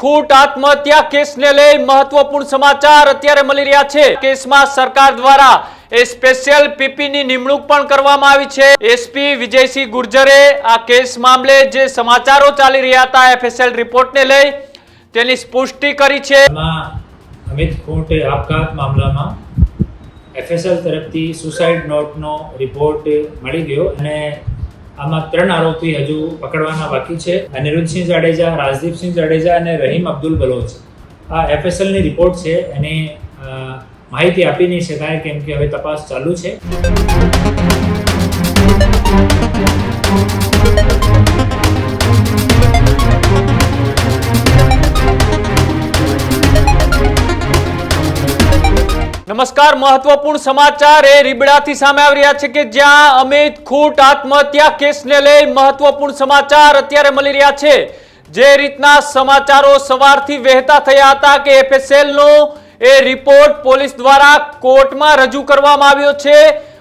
ખૂટ આત્મહત્યા કેસને લઈ મહત્વપૂર્ણ સમાચાર અત્યારે મળી રહ્યા છે. કેસમાં સરકાર દ્વારા એ સ્પેશિયલ પીપીની નિમણૂક પણ કરવામાં આવી છે. એસપી વિજયસિંહ ગુર્જરે આ કેસ મામલે જે સમાચારો ચાલી રહ્યા હતા, એફએસએલ રિપોર્ટને લઈ, તેની સ્પષ્ટિ કરી છે. અમિત ખૂંટ આપઘાત મામલામાં એફએસએલ તરફથી સુસાઇડ નોટનો રિપોર્ટ મળી ગયો અને આમાં ત્રણ આરોપી હજુ પકડવાના બાકી છે. અનિરુદ્ધસિંહ જાડેજા, રાજદીપસિંહ જાડેજા અને રહીમ અબ્દુલ બલોચ. આ એફએસએલની રિપોર્ટ છે. એની માહિતી આપી નહીં શકાય કેમ કે હવે તપાસ ચાલુ છે. નમસ્કાર, મહત્વપૂર્ણ સમાચાર એ રીબડાથી સામે આવી રહ્યા છે કે જ્યાં અમિત ખૂટ આત્મહત્યા કેસને લઈ મહત્વપૂર્ણ સમાચાર અત્યારે મળી રહ્યા છે. જે રીતના સમાચારો સવારથી વહેતા થયા હતા કે એફએસએલનો એ રિપોર્ટ પોલીસ દ્વારા કોર્ટમાં રજૂ કરવામાં આવ્યો છે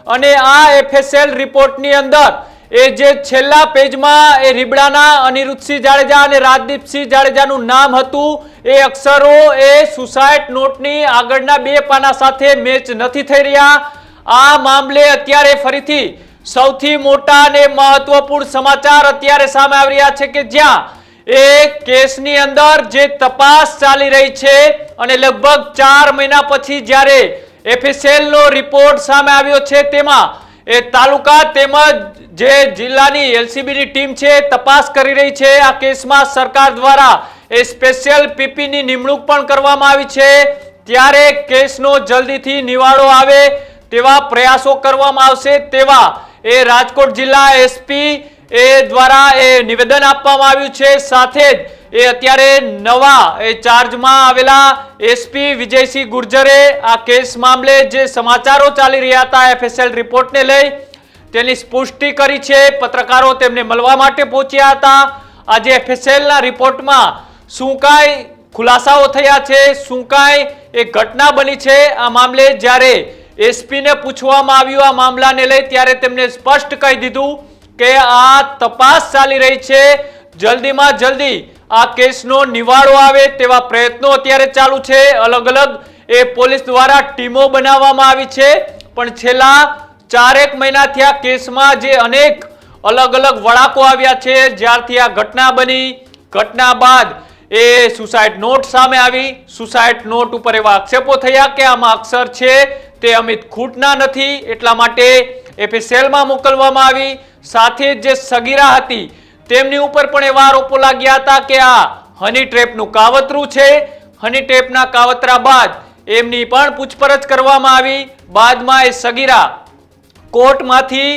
અને આ એફએસએલ રિપોર્ટની અંદર એ જે છેલ્લા પેજમાં એ રીબડાના અનિરુદ્ધસિંહ જાડેજા અને રાજદીપસિંહ જાડેજાનું નામ હતું, એ અક્ષરો એ સુસાઇડ નોટની આગળના બે પાના સાથે મેચ નથી થઈ રહ્યા. આ મામલે અત્યારે ફરીથી સૌથી મોટા અને મહત્વપૂર્ણ સમાચાર અત્યારે સામે આવી રહ્યા છે કે જ્યાં એ કેસની અંદર જે તપાસ ચાલી રહી છે અને લગભગ ચાર મહિના પછી જ્યારે એફએસએલનો રિપોર્ટ સામે આવ્યો છે, તેમાં એ તાલુકા તેમજ જે જિલ્લાની એલસીબીની ટીમ છે, તપાસ કરી રહી છે. આ કેસમાં સરકાર દ્વારા એ સ્પેશિયલ પીપીની નિમણૂક પણ કરવામાં આવી છે. ત્યારે કેસનો જલ્દીથી નિવાડો આવે તેવા પ્રયાસો કરવામાં આવશે તેવા એ રાજકોટ જિલ્લા એસપી એ દ્વારા એ નિવેદન આપવામાં આવ્યું છે. સાથે જ એ અત્યારે નવા એ ચાર્જમાં આવેલા એસપી વિજયસિંહ ગુર્જરે આ કેસ મામલે જે સમાચારો ચાલી રહ્યા હતા એફએસએલ રિપોર્ટને લઈ, તેની સ્પુષ્ટિ કરી છે. પત્રકારો તેમને મળવા માટે પહોંચ્યા હતા. આજે એફએસએલના રિપોર્ટમાં શું કાંઈ ખુલાસાઓ થયા છે, શું કાંઈ એ ઘટના બની છે આ મામલે જ્યારે એસપીને પૂછવામાં આવ્યું આ મામલાને લઈ, ત્યારે તેમને સ્પષ્ટ કહી દીધું કે આ તપાસ ચાલી રહી છે. જલ્દીમાં જલ્દી આ કેસનો નિવાડો આવે તેવા પ્રયત્નો અત્યારે ચાલુ છે. અલગ અલગ એ પોલીસ દ્વારા ટીમો બનાવવામાં આવી છે. પણ છેલ્લા ચારેક મહિનાથી આ કેસમાં જે અનેક અલગ અલગ વળાકો આવ્યા છે, જ્યારથી આ ઘટના બની. ઘટના બાદ એ સુસાઇડ નોટ સામે આવી. સુસાઇડ નોટ ઉપર એવા આક્ષેપો થયા કે આમાં અક્ષર છે તે અમિત ખૂટના નથી. એટલા માટે એફએસએલમાં મોકલવામાં આવી. સાથે જે સગીરા હતી તેમની ઉપર પણ એવા આરોપો લાગ્યા હતા કે આ હની ટ્રેપનું કાવતરું છે. હની ટ્રેપના કાવતરા બાદ એમની પણ પૂછપરછ કરવામાં આવી. બાદમાં એ સગીરા કોર્ટમાંથી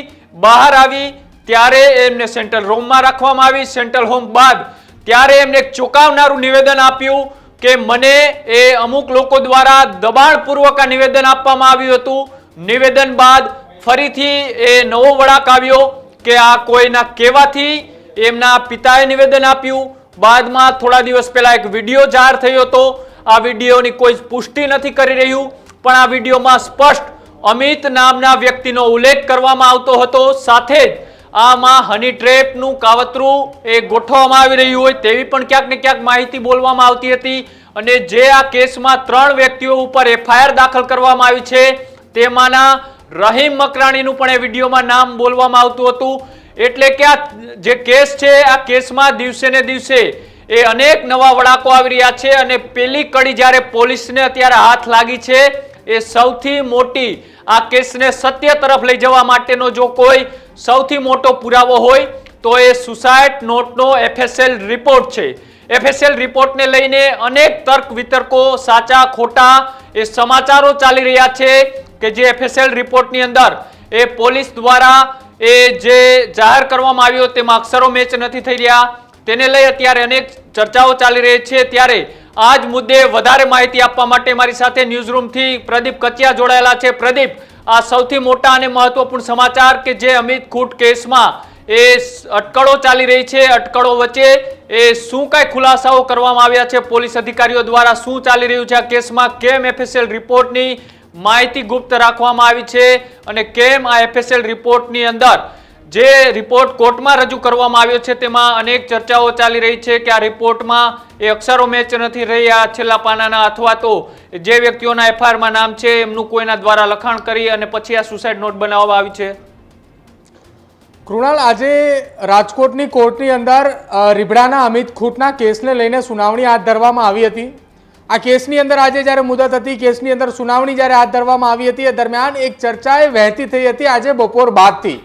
બહાર આવી. ત્યારે એમને સેન્ટ્રલ હોમમાં રાખવામાં આવી. સેન્ટ્રલ હોમ બાદ ત્યારે એમને એક ચોંકાવનારું નિવેદન આપ્યું કે મને એ અમુક લોકો દ્વારા દબાણપૂર્વક આ નિવેદન આપવામાં આવ્યું હતું. નિવેદન બાદ ફરીથી એ નવો વળાક આવ્યો કે આ કોઈના કહેવાથી એમના પિતાએ નિવેદન આપ્યું. બાદમાં થોડા દિવસ પહેલા એક વીડિયો જાહેર થયો હતો. આ વિડીયોની કોઈ પુષ્ટિ નથી કરી રહ્યું, પણ આ વિડીયોમાં સ્પષ્ટ અમિત નામના વ્યક્તિનો ઉલ્લેખ કરવામાં આવતો હતો. સાથે જ આમાં હની ટ્રેપનું કાવતરું એ ગોઠવવામાં આવી રહ્યું હોય તેવી પણ ક્યાંક ને ક્યાંક માહિતી બોલવામાં આવતી હતી અને જે આ કેસમાં ત્રણ વ્યક્તિઓ ઉપર એફઆઈઆર દાખલ કરવામાં આવી છે, તેમાંના રહીમ મકરાણીનું પણ એ વિડીયોમાં નામ બોલવામાં આવતું હતું. એટલે કે આ જે કેસ છે, આ કેસમાં દિવસે ને દિવસે એ અનેક નવા વળાકો આવી રહ્યા છે અને પેલી કડી જ્યારે પોલીસને અત્યારે હાથ લાગી છે, એ સૌથી મોટી આ કેસને સત્ય તરફ લઈ જવા માટેનો જો કોઈ સૌથી મોટો પુરાવો હોય, તો એ સુસાઇડ નોટનો એફએસએલ રિપોર્ટ છે. એફએસએલ રિપોર્ટને લઈને અનેક તર્ક વિતર્કો, સાચા, ખોટા એ સમાચારો ચાલી રહ્યા છે કે જે એફએસએલ રિપોર્ટની અંદર એ પોલીસ દ્વારા એ જે જાહેર કરવામાં આવ્યો તેમાં અક્ષરો મેચ નથી થઈ રહ્યા. તેને લઈ અત્યારે અનેક ચર્ચાઓ ચાલી રહી છે. ત્યારે આ જ મુદ્દે વધારે માહિતી આપવા માટે મારી સાથે ન્યૂઝરૂમથી પ્રદીપ કચિયા જોડાયેલા છે. પ્રદીપ, આ સૌથી મોટા અને મહત્વપૂર્ણ સમાચાર કે જે અમિત ખૂટ કેસમાં એ અટકળો ચાલી રહી છે. અટકળો વચ્ચે એ શું કાંઈ ખુલાસાઓ કરવામાં આવ્યા છે? પોલીસ અધિકારીઓ દ્વારા શું ચાલી રહ્યું છે આ કેસમાં? કેમ એફએસએલ રિપોર્ટની માહિતી ગુપ્ત રાખવામાં આવી છે અને કેમ આ એફએસએલ રિપોર્ટની અંદર જે રિપોર્ટ કોર્ટમાં રજૂ કરવામાં આવ્યો છે તેમાં અનેક ચર્ચાઓ ચાલી રહી છે કે આ રિપોર્ટમાં એ અક્ષરો મેચ નથી રહ્યા છેલ્લા પાનાના અથવા તો જે વ્યક્તિઓના એફઆઈઆરમાં નામ છે એમનું કોઈના દ્વારા લખાણ કરી અને પછી આ સુસાઇડ નોટ બનાવવામાં આવી છે. કૃણાલ, આજે રાજકોટની કોર્ટની અંદર રીબડાના અમિત ખૂટના કેસને લઈને સુનાવણી હાથ ધરવામાં આવી હતી. આ કેસની અંદર આજે જ્યારે મુદત હતી, કેસની અંદર સુનાવણી જ્યારે હાથ ધરવામાં આવી હતી, એ દરમિયાન એક ચર્ચાએ વહેતી થઈ હતી આજે બપોર બાદથી.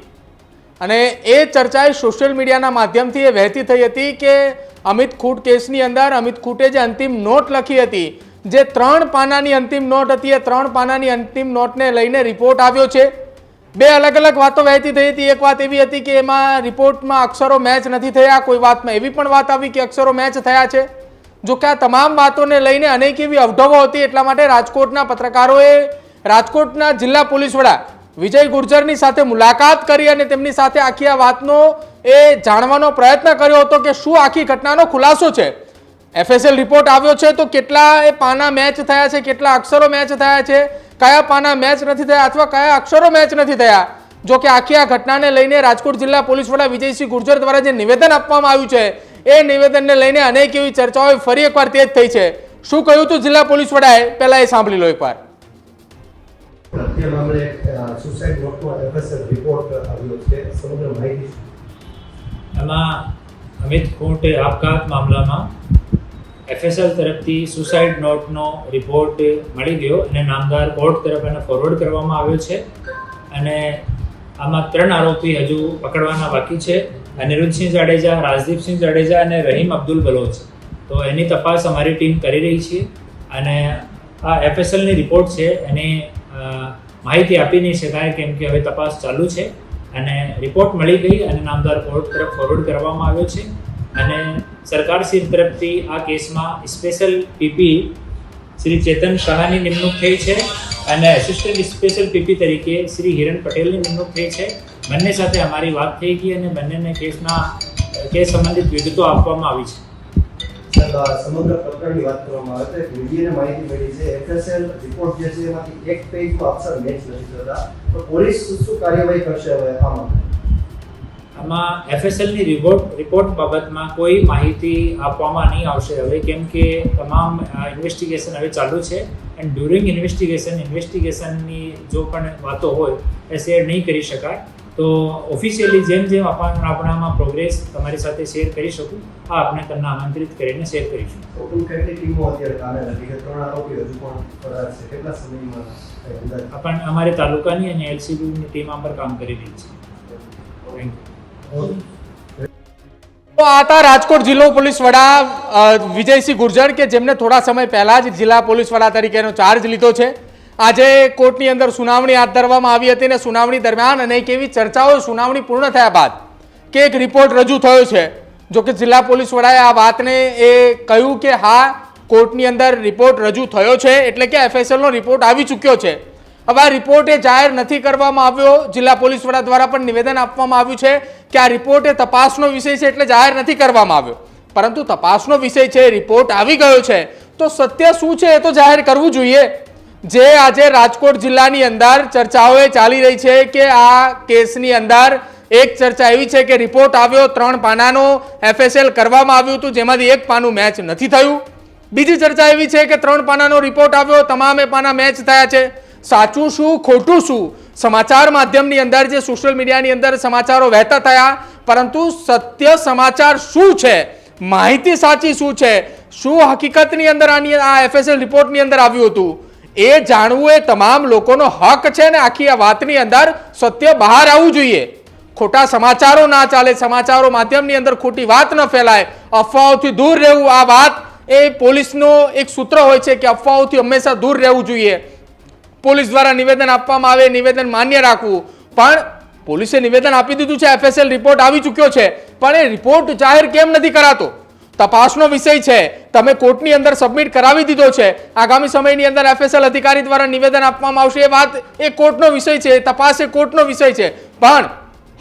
અને એ ચર્ચાએ સોશિયલ મીડિયાના માધ્યમથી એ વહેતી થઈ હતી કે અમિત ખૂટ કેસની અંદર, અમિત ખૂટે જે અંતિમ નોટ લખી હતી, જે ત્રણ પાનાની અંતિમ નોટ હતી, એ ત્રણ પાનાની અંતિમ નોટને લઈને રિપોર્ટ આવ્યો છે. બે અલગ અલગ વાતો વહેતી થઈ હતી. એક વાત એવી હતી કે એમાં રિપોર્ટમાં અક્ષરો મેચ નથી થયા, કોઈ વાતમાં એવી પણ વાત આવી કે અક્ષરો મેચ થયા છે. જો કે આ તમામ વાતોને લઈને અનેક એવી અવઢવો હતી, એટલા માટે રાજકોટના પત્રકારોએ રાજકોટના જિલ્લા પોલીસ વડા વિજય ગુર્જરની સાથે મુલાકાત કરી અને તેમની સાથે આખી આ વાતનો એ જાણવાનો પ્રયત્ન કર્યો હતો કે શું આખી ઘટનાનો ખુલાસો છે. એફએસએલ રિપોર્ટ આવ્યો છે, તો કેટલા એ પાના મેચ થયા છે, કેટલા અક્ષરો મેચ થયા છે, કયા પાના મેચ નથી થયા અથવા કયા અક્ષરો મેચ નથી થયા. જો કે આખી આ ઘટનાને લઈને રાજકોટ જિલ્લા પોલીસ વડા વિજયસિંહ ગુર્જર દ્વારા જે નિવેદન આપવામાં આવ્યું છે એ નિવેદનને લઈને અનેક એવી ચર્ચાઓ ફરી એકવાર તેજ થઈ છે. શું કહ્યું હતું જિલ્લા પોલીસ વડાએ? પહેલા એ સાંભળી લો એકવાર. પ્રત્યે મામલે સુસાઇડ નોટનો એફએસએલ રિપોર્ટ આવ્યો છે. સમગ્ર માહિતી એમાં અમિત કોર્ટે આપઘાત મામલામાં એફએસએલ તરફથી સુસાઇડ નોટનો રિપોર્ટ મળી ગયો અને નામદાર કોર્ટ તરફ એને ફોરવર્ડ કરવામાં આવ્યો છે. અને આમાં ત્રણ આરોપી હજુ પકડવાના બાકી છે. અનિરુદ્ધસિંહ જાડેજા રાજદીપસિંહ જાડેજા અને રહીમ અબ્દુલ બલોચ. તો એની તપાસ અમારી ટીમ કરી રહી છે અને આ એફએસએલની રિપોર્ટ છે, એની માહિતી આપી નહીં શકાય કેમ કે હવે તપાસ ચાલુ છે અને રિપોર્ટ મળી ગઈ અને નામદાર કોર્ટ તરફ ફોરવર્ડ કરવામાં આવ્યો છે. અને સરકાર શ્રી તરફથી આ કેસમાં સ્પેશિયલ પીપી શ્રી ચેતન શાહની નિમણૂક થઈ છે અને એસિસ્ટન્ટ સ્પેશિયલ પીપી તરીકે શ્રી હિરણ પટેલની નિમણૂક થઈ છે. બંને સાથે અમારી વાત થઈ ગઈ અને બંનેને કેસના કેસ સંબંધિત વિગતો આપવામાં આવી છે. સમગ્ર પ્રકરણની વાત કરવામાં આવે તો મીડિયાને માહિતી મળી છે. એફએસએલ રિપોર્ટ જે છે એમાંથી એક પેજમાં અક્ષર મેચ નથી થતા. તો પોલીસ શું શું કાર્યવાહી કરશે હવે આમાં આમાં એફએસએલની રિપોર્ટ રિપોર્ટ બાબતમાં કોઈ માહિતી આપવામાં નહીં આવશે હવે કેમ કે તમામ ઇન્વેસ્ટિગેશન હવે ચાલુ છે. એન્ડ ડ્યુરિંગ ઇન્વેસ્ટિગેશન ઇન્વેસ્ટિગેશનની જો પણ વાતો હોય એ શેર નહીં કરી શકાય. તો ઓફિશિયલી જેમ જેમ આપણા આપણામાં પ્રોગ્રેસ તમારી સાથે શેર કરી શકું આ આપણે તમને આમંત્રિત કરીને શેર કરીશું. ટોટલ કેટલી ટીમો અત્યારે કામે છે? ત્રણ આરોપી હજુ પણ ફરાર છે. કેટલા સમયમાં કંઈ અંદાજ? આપણ અમારી તાલુકાની અને એલસીબીની ટીમ આ પર કામ કરી રહી છે. થેન્ક યુ તો આ હતા રાજકોટ જિલ્લો પોલીસ વડા વિજયસિંહ ગુર્જર કે જેમને થોડા સમય પહેલા જ જિલ્લા પોલીસ વડા તરીકેનો ચાર્જ લીધો છે. આજે કોર્ટની અંદર સુનાવણી હાથ ધરવામાં આવી હતી અને સુનાવણી દરમિયાન અનેક એવી ચર્ચાઓ સુનાવણી પૂર્ણ થયા બાદ કે એક રિપોર્ટ રજૂ થયો છે, જો કે જિલ્લા પોલીસ વડાએ આ વાતને એ કહ્યું કે હા, કોર્ટની અંદર રિપોર્ટ રજૂ થયો છે, એટલે કે એફએસએલનો રિપોર્ટ આવી ચૂક્યો છે. હવે આ રિપોર્ટ જાહેર નથી કરવામાં આવ્યો, જિલ્લા પોલીસ વડા દ્વારા પણ નિવેદન આપવામાં આવ્યું છે કે આ રિપોર્ટ એ તપાસનો વિષય છે, એટલે જાહેર નથી કરવામાં આવ્યો. પરંતુ તપાસનો વિષય છે, રિપોર્ટ આવી ગયો છે, તો સત્ય શું છે એ તો જાહેર કરવું જોઈએ. જે આજે રાજકોટ જિલ્લાની અંદર ચર્ચાઓ ચાલી રહી છે કે આ કેસની અંદર એક ચર્ચા એવી છે કે રિપોર્ટ આવ્યો, ત્રણ પાનાનો એફએસએલ કરવામાં આવ્યું હતું, જેમાંથી એક પાનું મેચ નથી થયું. બીજી ચર્ચા એવી છે કે ત્રણ પાનાનો રિપોર્ટ આવ્યો, તમામે પાના મેચ થયા છે. સાચું શું, ખોટું શું? સમાચાર માધ્યમની અંદર જે સોશિયલ મીડિયાની અંદર સમાચારો વહેતા થયા, પરંતુ સત્ય સમાચાર શું છે? માહિતી સાચી શું છે? શું હકીકતની અંદર આની આ એફએસએલ રિપોર્ટની અંદર આવ્યું હતું? એ જાણવું એ તમામ લોકોનો હક છે ને આખી આ વાતની અંદર સત્ય બહાર આવવું જોઈએ. ખોટા સમાચારો ના ચાલે, સમાચારો માધ્યમની અંદર ખોટી વાત ન ફેલાય. અફવાઓથી દૂર રહેવું આ વાત એ પોલીસનો એક સૂત્ર હોય છે કે અફવાઓથી હંમેશા દૂર રહેવું જોઈએ. પોલીસ દ્વારા નિવેદન આપવામાં આવે, નિવેદન માન્ય રાખવું. પણ પોલીસે નિવેદન આપી દીધું છે એફએસએલ રિપોર્ટ આવી ચૂક્યો છે. પણ એ રિપોર્ટ જાહેર કેમ નથી કરાતો? તપાસનો વિષય છે. તમે કોર્ટની અંદર સબમિટ કરાવી દીધો છે. આગામી સમયની અંદર એફએસએલ અધિકારી દ્વારા નિવેદન આપવામાં આવશે. એ વાત એ કોર્ટનો વિષય છે. તપાસ એ કોર્ટનો વિષય છે. પણ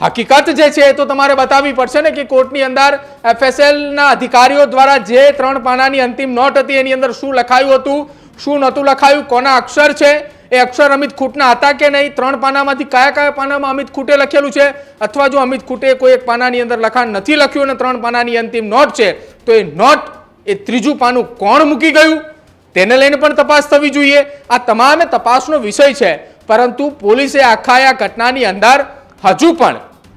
હકીકત જે છે એ તો તમારે બતાવવી પડશે ને કે કોર્ટની અંદર એફએસએલના અધિકારીઓ દ્વારા જે ત્રણ પાનાની અંતિમ નોટ હતી એની અંદર શું લખાયું હતું, શું નહોતું લખાયું, કોના અક્ષર છે, એ અક્ષર અમિત ખૂટના હતા કે નહીં, ત્રણ પાનામાંથી કયા કયા પાનામાં અમિત ખૂટે લખેલું છે? અથવા જો અમિત ખૂટે કોઈ એક પાનાની અંદર લખાણ નથી લખ્યું અને ત્રણ પાનાની અંતિમ નોટ છે તો એ નોટ એ ત્રીજું પાનું કોણ મૂકી ગયું? તેને લઈને પણ તપાસ થવી જોઈએ. આ તમામે તપાસનો વિષય છે. પરંતુ પોલીસે આખા આ ઘટનાની અંદર હજુ પણ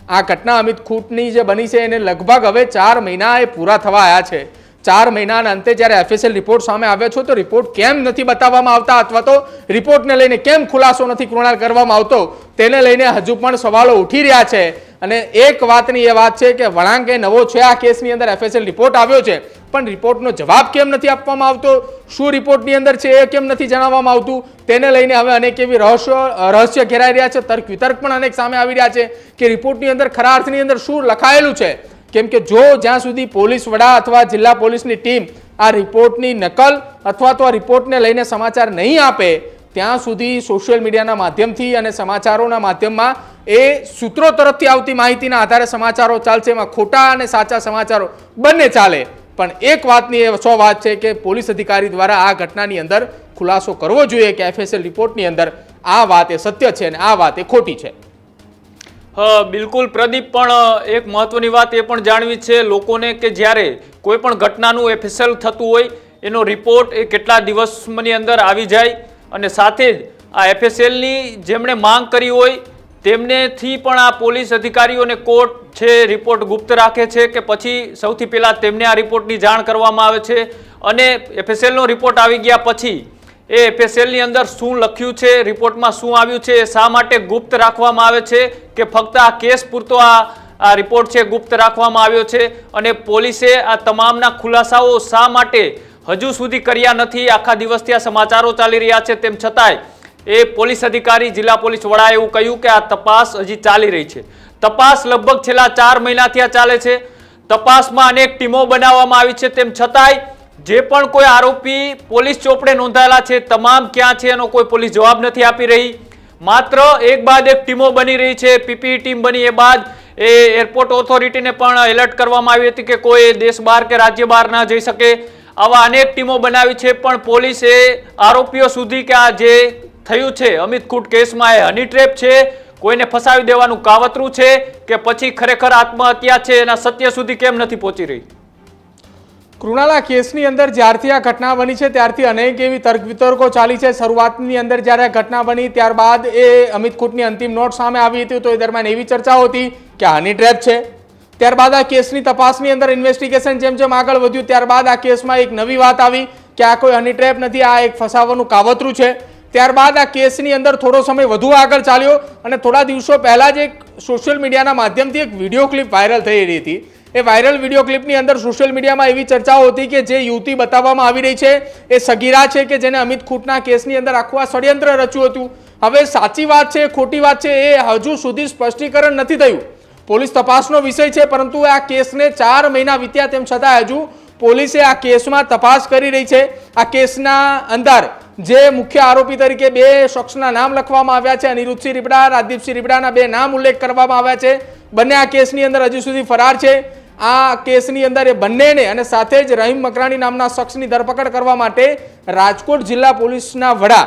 આ ઘટના અમિત ખૂટની જે બની છે એને લગભગ હવે ચાર મહિના એ પૂરા થવા આવ્યા છે. ચાર મહિનાના અંતે જ્યારે એફએસએલ રિપોર્ટ સામે આવ્યો છે, તો રિપોર્ટ કેમ નથી બતાવવામાં આવતા અથવા તો રિપોર્ટને લઈને કેમ ખુલાસો નથી કૃણાલ કરવામાં આવતો, તેને લઈને હજુ પણ સવાલો ઉઠી રહ્યા છે. અને એક વાતની એ વાત છે કે વળાંક એ નવો છે આ કેસની અંદર એફએસએલ રિપોર્ટ આવ્યો છે, પણ રિપોર્ટનો જવાબ કેમ નથી આપવામાં આવતો? શું રિપોર્ટની અંદર છે એ કેમ નથી જણાવવામાં આવતું? તેને લઈને હવે અનેક એવી રહસ્યો, રહસ્ય ઘેરાઈ રહ્યા છે તર્ક વિતર્ક પણ અનેક સામે આવી રહ્યા છે કે રિપોર્ટની અંદર ખરા અર્થની અંદર શું લખાયેલું છે? કેમ કે જો જ્યાં સુધી પોલીસ વડા અથવા જિલ્લા પોલીસની ટીમ આ રિપોર્ટની નકલ અથવા તો આ રિપોર્ટને લઈને સમાચાર નહીં આપે, ત્યાં સુધી સોશિયલ મીડિયાના માધ્યમથી અને સમાચારોના માધ્યમમાં એ સૂત્રો તરફથી આવતી માહિતીના આધારે સમાચારો ચાલશે, એમાં ખોટા અને સાચા સમાચારો બંને ચાલે. પણ એક વાતની એ સો વાત છે કે પોલીસ અધિકારી દ્વારા આ ઘટનાની અંદર ખુલાસો કરવો જોઈએ કે એફએસએલ રિપોર્ટની અંદર આ વાત એ સત્ય છે અને આ વાત એ ખોટી છે. બિલકુલ પ્રદીપ, પણ એક મહત્વની વાત એ પણ જાણવી છે લોકોને કે જ્યારે કોઈ પણ ઘટનાનું એફએસએલ થતું હોય, એનો રિપોર્ટ એ કેટલા દિવસની અંદર આવી જાય અને સાથે જ આ એફએસએલની જેમણે માંગ કરી હોય, તેમનેથી પણ આ પોલીસ અધિકારીઓને કોર્ટ છે રિપોર્ટ ગુપ્ત રાખે છે કે પછી સૌથી પહેલાં તેમને આ રિપોર્ટની જાણ કરવામાં આવે છે અને એફએસએલનો રિપોર્ટ આવી ગયા પછી એ એફએસએલની અંદર શું લખ્યું છે, રિપોર્ટમાં શું આવ્યું છે, એ શા માટે ગુપ્ત રાખવામાં આવે છે કે ફક્ત આ કેસ પૂરતો આ આ રિપોર્ટ છે ગુપ્ત રાખવામાં આવ્યો છે અને પોલીસે આ તમામના ખુલાસાઓ શા માટે હજુ સુધી કર્યા નથી, આખા દિવસથી આ સમાચારો ચાલી રહ્યા છે, તેમ છતાંય એ પોલીસ અધિકારી, જિલ્લા પોલીસ વડાએ એવું કહ્યું કે આ તપાસ હજી ચાલી રહી છે. તપાસ લગભગ છેલ્લા ચાર મહિનાથી આ ચાલે છે. તપાસમાં અનેક ટીમો બનાવવામાં આવી છે, તેમ છતાંય જે પણ કોઈ આરોપી પોલીસ ચોપડે નોંધાયેલા છે, તમામ ક્યાં છે એનો કોઈ પોલીસ જવાબ નથી આપી રહી. માત્ર એક બાદ એક ટીમો બની રહી છે. પીપી ટીમ બની એ બાદ એ એરપોર્ટ ઓથોરિટીને પણ એલર્ટ કરવામાં આવી હતી કે કોઈ દેશ બહાર કે રાજ્ય બહાર ના જઈ શકે. આવા અનેક ટીમો બનાવી છે, પણ પોલીસે આરોપીઓ સુધી કે આ જે થયું છે, અમિત ખૂટ કેસમાં એ હની ટ્રેપ છે. કોઈને ફસાવી દેવાનું કાવતરું છે કે પછી ખરેખર આત્મહત્યા છે, એના સત્ય સુધી કેમ નથી પહોંચી રહી? કૃણાલા કેસની અંદર જ્યારથી આ ઘટના બની છે, ત્યારથી અનેક એવી તર્ક વિતર્કો ચાલી છે. શરૂઆતની અંદર જ્યારે આ ઘટના બની, ત્યારબાદ એ અમિત ખૂટની અંતિમ નોટ સામે આવી હતી, તો એ દરમિયાન એવી ચર્ચાઓ હતી કે આ હની ટ્રેપ છે. ત્યારબાદ આ કેસની તપાસની અંદર ઇન્વેસ્ટિગેશન જેમ જેમ આગળ વધ્યું, ત્યારબાદ આ કેસમાં એક નવી વાત આવી કે આ કોઈ હની ટ્રેપ નથી, આ એક ફસાવાનું કાવતરું છે. ત્યારબાદ આ કેસની અંદર થોડો સમય વધુ આગળ ચાલ્યો અને થોડા દિવસો પહેલાં જ એક સોશિયલ મીડિયાના માધ્યમથી એક વીડિયો ક્લિપ વાયરલ થઈ રહી હતી. એ વાયરલ વીડિયો ક્લિપની અંદર સોશિયલ મીડિયામાં એવી ચર્ચાઓ હતી કે જે યુવતી બતાવવામાં આવી રહી છે. એ સગીરા છે કે જેને અમિત ખૂટના કેસની અંદર આખું આ ષડયંત્ર રચ્યું હતું. હવે સાચી વાત છે, ખોટી વાત છે, એ હજુ સુધી સ્પષ્ટીકરણ નથી થયું. પોલીસ તપાસનો વિષય છે, પરંતુ આ કેસને ચાર મહિના વીત્યા તેમ છતાં હજુ પોલીસે આ કેસમાં તપાસ કરી રહી છે. આ કેસના અંદર જે મુખ્ય આરોપી તરીકે બે શખ્સના નામ લખવામાં આવ્યા છે. અનિરુદ્ધસિંહ રીબડા, રાજદીપસિંહ રીબડાના બે નામ ઉલ્લેખ કરવામાં આવ્યા છે. બંને આ કેસની અંદર હજુ સુધી ફરાર છે. આ કેસની અંદર એ બંનેને અને સાથે જ રહીમ મકરાણી નામના શખ્સની ધરપકડ કરવા માટે રાજકોટ જિલ્લા પોલીસના વડા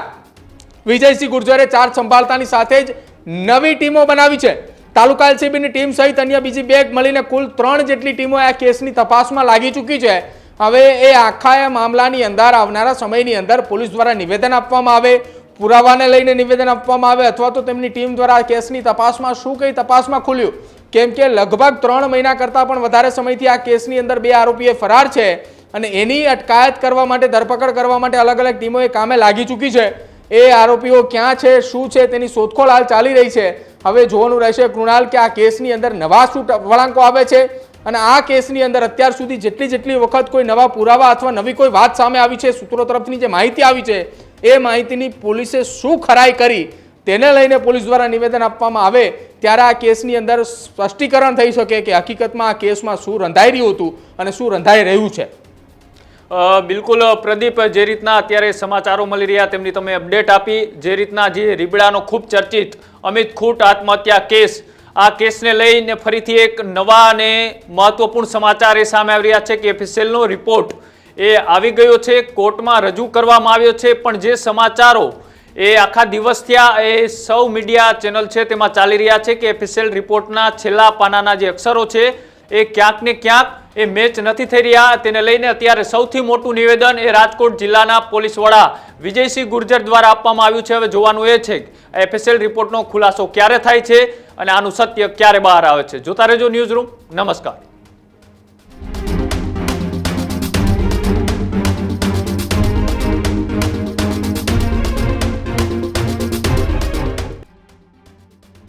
વિજયસિંહ ગુર્જરે ચાર્જ સંભાળતાની સાથે જ નવી ટીમો બનાવી છે. તાલુકા એલસીબીની ટીમ સહિત અન્ય બીજી બે મળીને કુલ ત્રણ જેટલી ટીમો આ કેસની તપાસમાં લાગી ચૂકી છે. હવે એ આખા એ મામલાની અંદર, આવનારા સમયની અંદર પોલીસ દ્વારા નિવેદન આપવામાં આવે, પુરાવાને લઈને નિવેદન આપવામાં આવે, અથવા તો તેમની ટીમ દ્વારા કેસની તપાસમાં શું કઈ તપાસમાં ખુલ્યું? કેમ કે લગભગ ત્રણ મહિના કરતાં પણ વધારે સમયથી આ કેસની અંદર બે આરોપીએ ફરાર છે અને એની અટકાયત કરવા માટે, ધરપકડ કરવા માટે અલગ અલગ ટીમોએ કામે લાગી ચૂકી છે. એ આરોપીઓ ક્યાં છે, શું છે, તેની શોધખોળ હાલ ચાલી રહી છે. હવે જોવાનું રહેશે કૃણાલ કે આ કેસની અંદર નવા શું વળાંકો આવે છે અને આ કેસની અંદર અત્યાર સુધી જેટલી જેટલી વખત કોઈ નવા પુરાવા અથવા નવી કોઈ વાત સામે આવી છે, સૂત્રો તરફની જે માહિતી આવી છે, એ માહિતીની પોલીસે શું ખરાઈ કરી તેને લઈને પોલીસ દ્વારા નિવેદન આપવામાં આવે ત્યારે આ કેસની અંદર સ્પષ્ટીકરણ થઈ શકે કે હકીકતમાં આ કેસમાં શું રંધાઈ રહ્યું હતું અને શું રંધાઈ રહ્યું છે. બિલકુલ પ્રદીપ, જે રીતના અત્યારે સમાચારો મળી રહ્યા તેમની તમે અપડેટ આપી, જે રીતના જે રીબડાનો ખૂબ ચર્ચિત, અમિત ખૂટ આત્મહત્યા કેસ આ કેસને લઈને ફરીથી એક નવા અને મહત્વપૂર્ણ સમાચાર એ સામે આવી રહ્યા છે કે એફએસએલનો રિપોર્ટ એ આવી ગયો છે, કોર્ટમાં રજૂ કરવામાં આવ્યો છે, પણ જે સમાચારો એ આખા દિવસ થયા એ સૌ મીડિયા ચેનલ છે તેમાં ચાલી રહ્યા છે કે એફએસએલ રિપોર્ટના છેલ્લા પાનાના જે અક્ષરો છે એ ક્યાંક ને ક્યાંક એ મેચ નથી થઈ રહ્યા. તેને લઈને અત્યારે સૌથી મોટું નિવેદન એ રાજકોટ જિલ્લાના પોલીસ વડા વિજયસિંહ ગુર્જર દ્વારા આપવામાં આવ્યું છે. હવે જોવાનું એ છે એફએસએલ રિપોર્ટનો ખુલાસો ક્યારે થાય છે? અને આનું સત્ય ક્યારે બહાર આવે છે? જોતા રહેજો ન્યૂઝ રૂમ. નમસ્કાર.